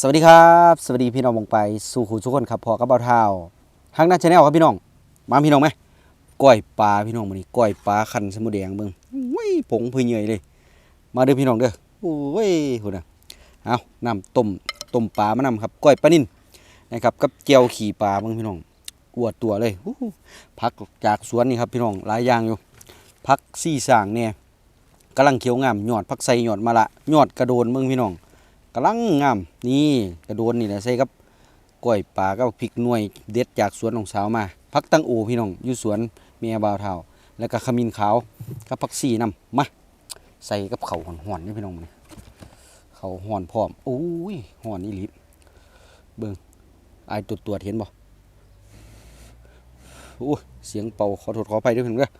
สวัสดีครับ สวัสดีพี่น้องมองไปสู่ขู่ทุกคนครับพอกับเบาเท้าฮักหน้าชาแนลครับพี่น้อง มาพี่น้องไหมก้อยปลาพี่น้องมื้อนี้ก้อยปลาคันสมุแดงเบิ่งอุ้ยผงพื่อเหนื่อยเลย มาเด้อพี่น้องเด้อโอ้ยพุ่นน่ะเอาน้ำต้มต้มปลามานำครับก้อยปลานิ่นนะครับกับเจียวขี่ปลาเบิ่งพี่น้องอวดตัวเลยอู้หูผักจากสวนนี่ครับพี่น้องหลายอย่างอยู่ผักซี่สางเนี่ยกำลังเขียวงามยอดผักไส่ยอดมะละหยอดกระโดนเบิ่งพี่น้อง กำลังงามนี่กระโดนนี่แหละใส่กับก้อยปลากับพริกหน่วยเด็ดจากสวนของสาวมาพักตั้งโอพี่น้องอยู่สวนเมียบาวเทาแล้วก็ขมิ้นขาวกับผักชีนํมาใส่กับเขาห่อนๆนี่พี่น้องนี่เขาห่อนพร้อมโอ้ยห่อนนี่ลิบเบิ่งอายตัวตัวจเห็นบ่โอ้เสียงเป่าขอโทษขอไปด้วยพี่น้องเด้อ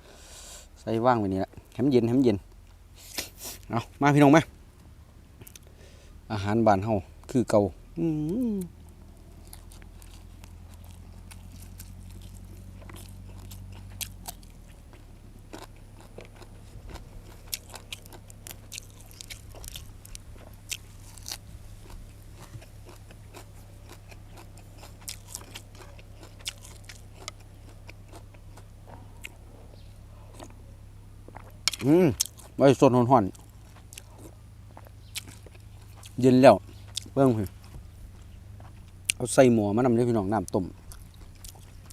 ใส่ว่างไว้นี่แหละให้มันเย็นให้มันเย็นเอามาพี่น้องมา อาหารบ้านเฮาคือเก่าอืมอืมใบสดห่อนๆ เย็นแล้วเบิ่งพี่เอาใส่หม้อมานำเด้ยพี่น้องน้ำต้ม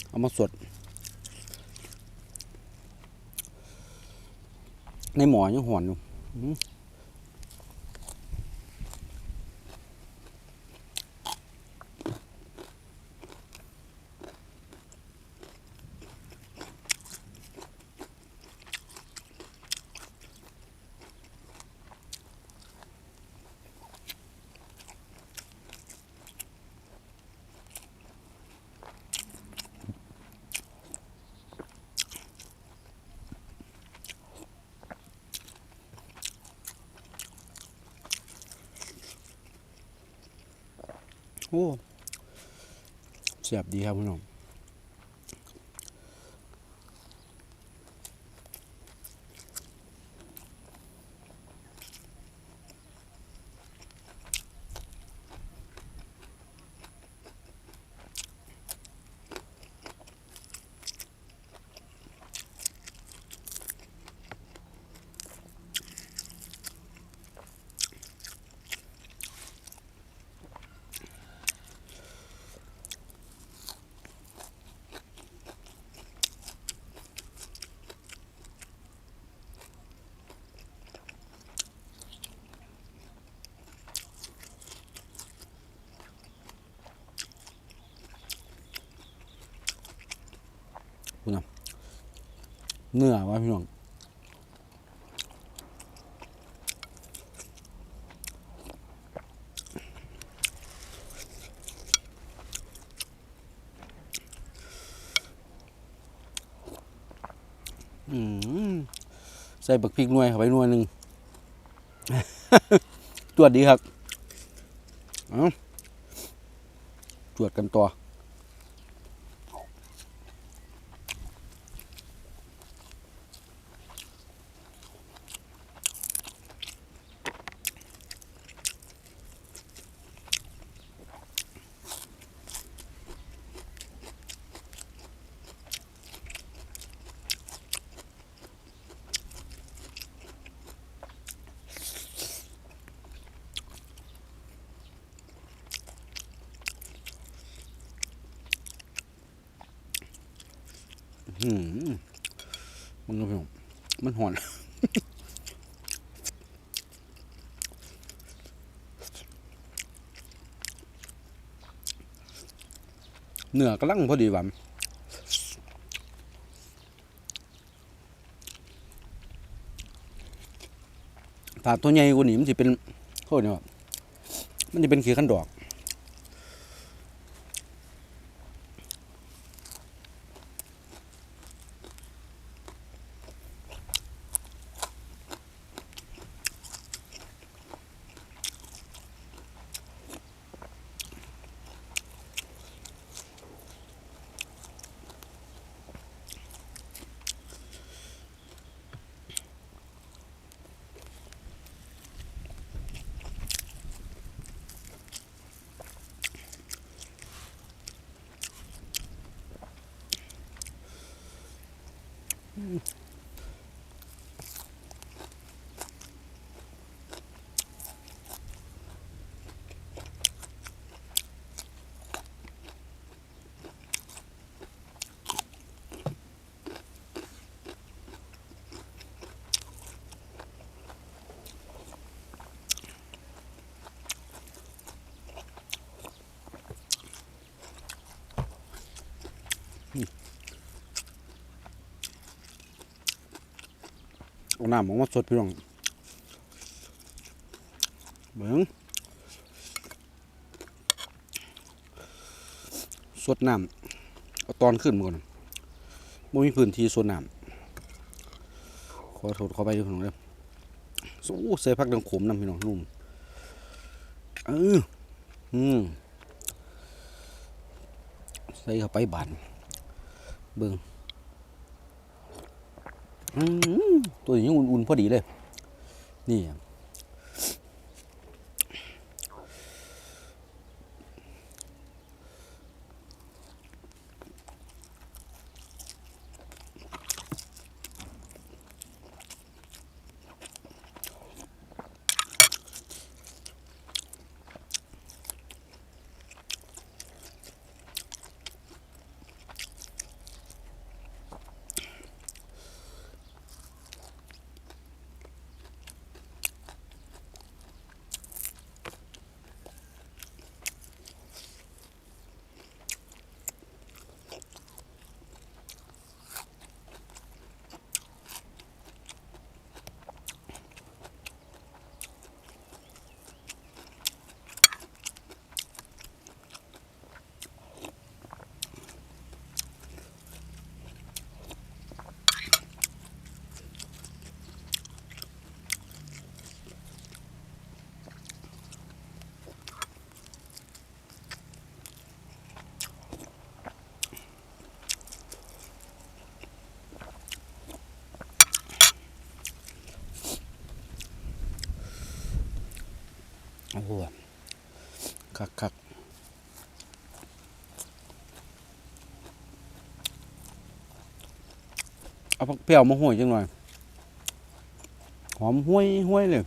เอามาสด ในหม้อยังหอนอยู่ โอ้เสียบดีครับพี่น้อง เนื้อว่ะพี่น้องอืมใส่บักพริกหน่วยเข้าไปหน่วยหนึ่งตรวจดีครับเอาตรวจกันต่อ มันก็พี่น้องมันหอนเนื้อกำลังพอดีหวานถ้าตัวใหญ่กว่านี้มันจะเป็นโคตรเนี่ยมันจะเป็นขีขันดอก อน้ำออกมาสดพี่น้องเบิ้งสดน้ำเอาตอนขึ้นมาก่อนไม่มีพื้นที่สดน้ำขอโทษขอไปด้วยพี่น้องเด้อสู้เสยพักดังขมน้ำพี่น้องนุ่มเอออืมใส่เข้าไปบานเบิ้งอืม ตัวนี้อุ่นๆพอดีเลย นี่ คักคักเอาผักเปรี้ยวมาห่วยจังหน่อย หอมห้วยห้วยเลย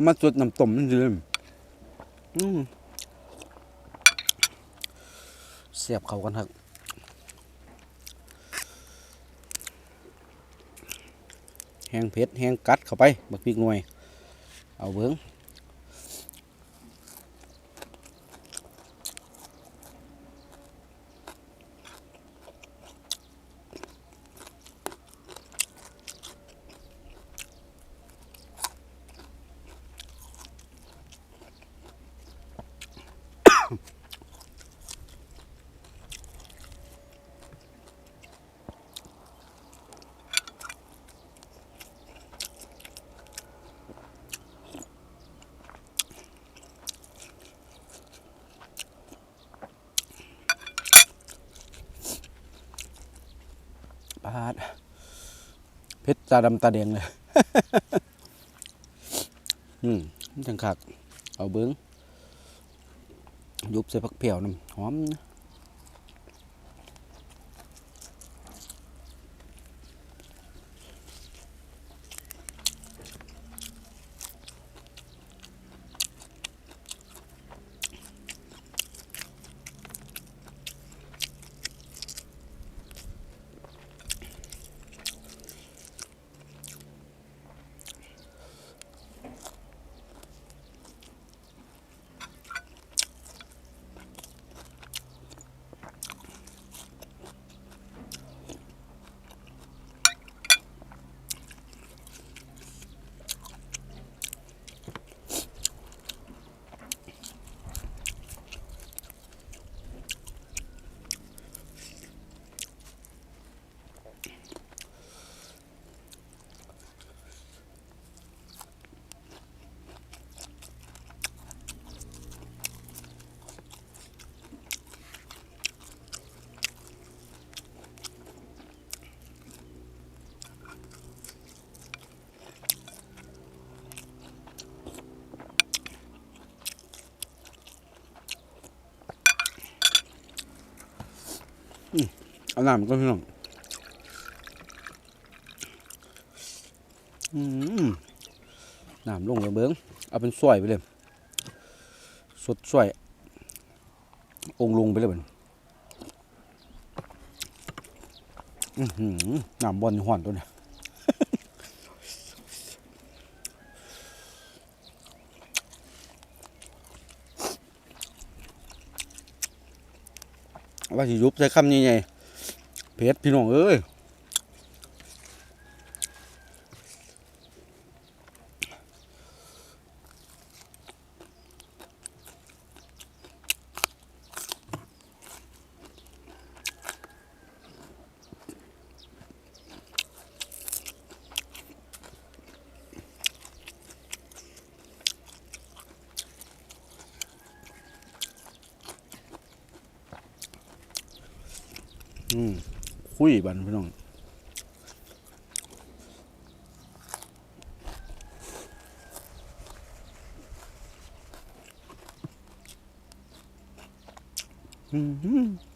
เอามาจดน้ำต้มนั่นเลยอืมเสียบเขากันครับแห้งเผ็ดแห้งกัดเข้าไป บักพริกหน่วย เอาเบิ้ง ปาดเพชรตาดำตาแดงเลย อืมจังคัก เอาเบิ้งยุบใส่ผักเผียวน้ำหอม เอาน้ำก็พี่น้องอืมน้ำลงเลยเบิ้งเอาเป็นสวยไปเลยสดสวย องลงไปเลยมันอือหือน้ำบอลห่อนตัวเนี่ยว่าสิยุบใส่คำนี้ไง เพชรพี่น้องเอ้ย อืมคุย บันพี่น้องอืม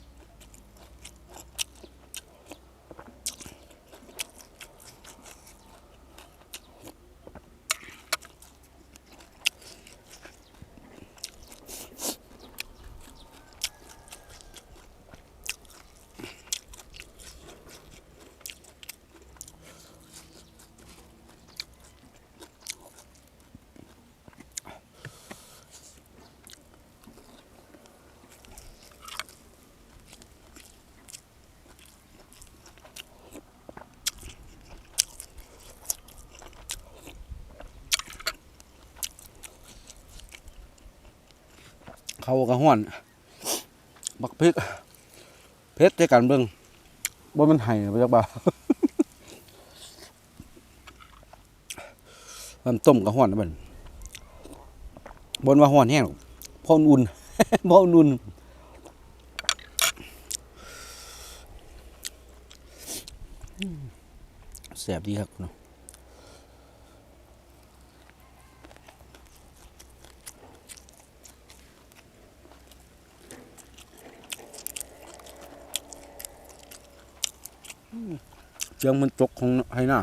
เขากระห้อน บักพริกเพชรด้วยกันเบิ่งบ่มันไห้ไปจักบ่ามันต้มกระห้อนนะบัดบนว่าห้อนแห้งหรอนอุ่นพราะมันอุ่นแสบดีครับเนาะ เจียงมันจกของให้หน้า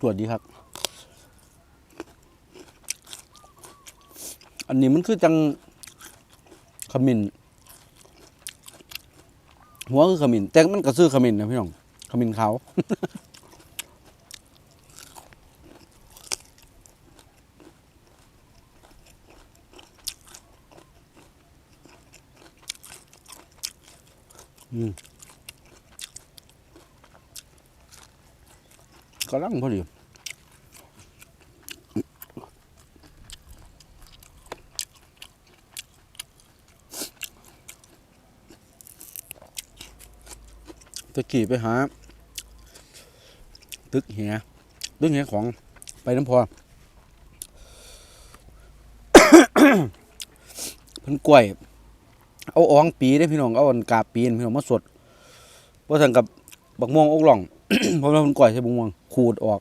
ตรวจดีครับ อันนี้มันคือจังขมิ้นหัวคือขมิ้นแต่มันก็ซื้อขมิ้นนะพี่น้องขมิ้นขาวอืมกำลังพอดี ตะกี้ไปหา ตึกเหียตึกเหียของไปน้ำพอเพิ่นกล้วย เอาอองปีได้พี่น้องเอาอันกาปีนพี่น้องมาสดเพราะสั่งกับบักม่วงอกหล่องเพราะว่าเพิ่นกล้วยใช่บักม่วงขูดออก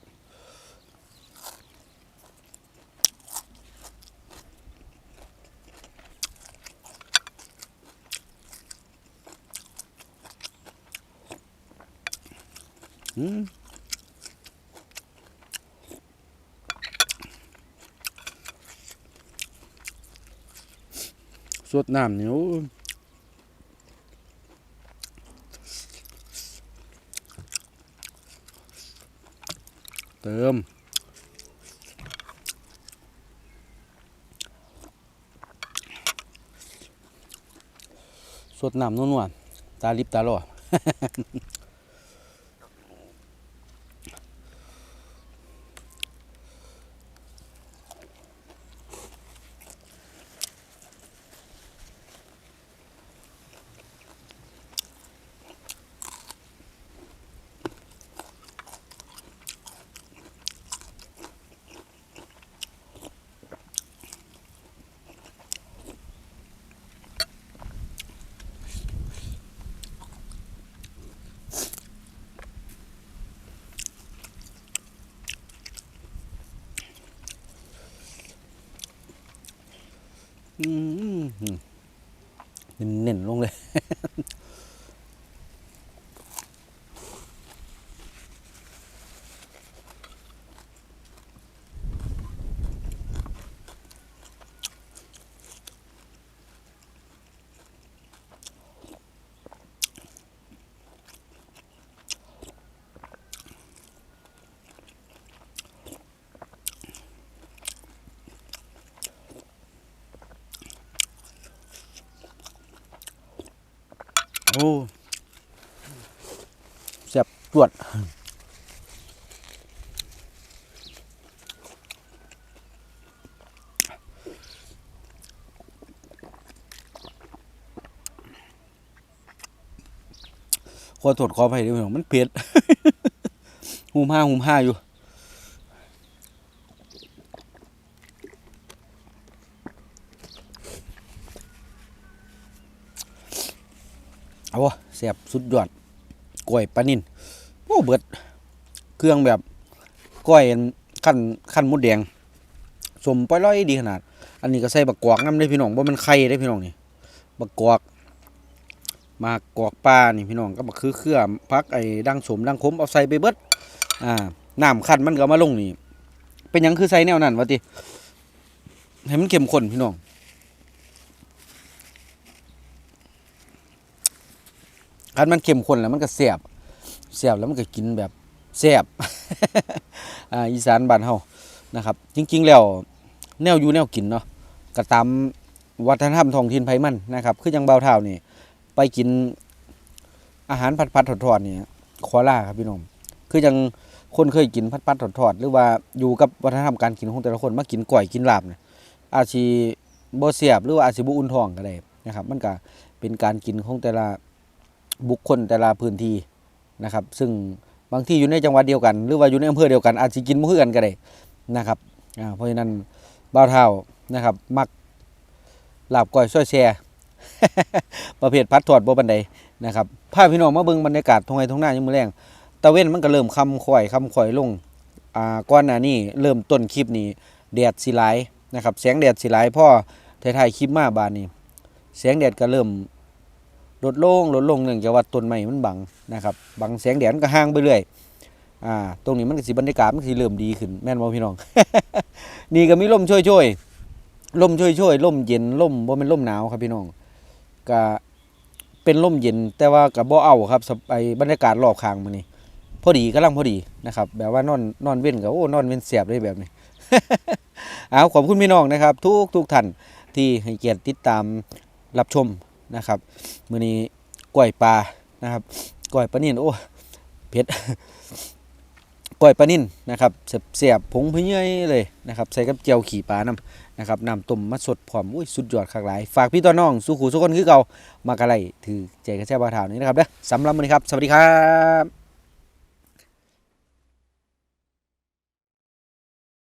อืม สดน้ำเนี่โอ้ยเติม สดน้ำนวลๆตาลิบตาหล่อ เน้นๆลงเลย โอ้แซ่บจวดขอโทษขออภัยด้วยพี่น้องมันเผ็ดหูมห้าหูมห้าอยู่ เอาแซ่บสุดยอดกล้วยปลานินโอ้เบิด เครื่องแบบกล้วยขั้นขั้นมุดแดงสมปล่อยร้อยดีขนาด อันนี้ก็ใส่บักกอกน้ำได้พี่น้องว่ามันไข่ได้พี่น้องนี่บักกอกมากอกปลานี่พี่น้องก็บักคือเครือพักไอ้ดังสมดังคมเอาใส่ไปเบิดอ่าน้ำขั้นมันก็มาลงนี่ เป็นยังคือใส่แนวนั้นวะติให้มันเข้มข้นพี่น้อง คันมันเข้มข้นแล้วมันก็แซ่บแซ่บแล้วมันก็กินแบบแซ่บอ่าอีสานบ้านเฮานะครับ จริง ๆ แล้วแนวอยู่แนวกินเนาะก็ตามวัฒนธรรมท้องถิ่นไผมันนะครับ คือจังเบาเท่านี่ไปกินอาหารผัดผัดทอดๆนี่ขอล่าครับพี่น้องคือจังคนเคยกินผัดผัดๆทอดหรือว่าอยู่กับวัฒนธรรมการกินของแต่ละคนมากินก่อยกินลาบเนี่ยอาจสิบ่แซ่บหรือว่าอาจสิบ่อุ่นทองก็ได้นะครับ มันก็เป็นการกินของแต่ละ บุคคลแต่ละพื้นที่นะครับ ซึ่งบางที่อยู่ในจังหวัดเดียวกัน หรือว่าอยู่ในอำเภอเดียวกันอาจจะกินมื้อกันก็ได้นะครับเพราะฉะนั้นบ่าวเท่านะครับ มักลาบก้อยซ้อยแช่ประเภทพัดถอดบ่บันไดนะครับพาพี่น้องมาเบิ่งบรรยากาศทงไห้ทงหน้ายามมื้อแรงตะเว้นมันก็เริ่มคำค่อยคำค่อยลงอ่าก่อนหน้านี้เริ่มต้นคลิปนี้แดดสิหลนะครับแสงแดดสิหลายพอท้ายๆคลิปมาบานนี้แสงแดดก็เริ่ม ลดลงลดลงเนื่องจากว่าต้นไม้มันบังนะครับบังแสงแดดมันก็ห่างไปเรื่อยอ่าตรงนี้มันก็สิบรรยากาศมันสิเริ่มดีขึ้นแม่นบ่พี่น้อง นี่ก็มีลมช่วยช่วยลมช่วยช่วยลมเย็นลมบ่แม่นลมหนาวครับพี่น้องก็เป็นลมเย็นแต่ว่าก็บ่เอาครับสบไอบรรยากาศรอบข้างมื้อนี้พอดีกำลังพอดีนะครับ แบบว่านอนนอนเว้นก็โอ้นอนเว้นเสียบเลยแบบนี้เอาขอบคุณพี่น้องนะครับ ทุกทุกท่านที่ให้เกียรติติดตามรับชม นะครับมื้อนี้ก้วยปลานะครับก้วยปลานิ่นโอ้เผ็ดก้วยปลานิ่นนะครับเสียบๆผงพเยยเลยนะครับใส่กับเจียวขี่ปลาน้ำนะครับนำต้มมาสดผอมอุ้ยสุดยอดคักหลาย ฝากพี่ต้อน้องสู้ขู่สุกคนคือเก่ามากระไรถือใจกระแช่บาถาวนี้นะครับเด้อสำหรับวันนี้ครับ สวัสดีครับ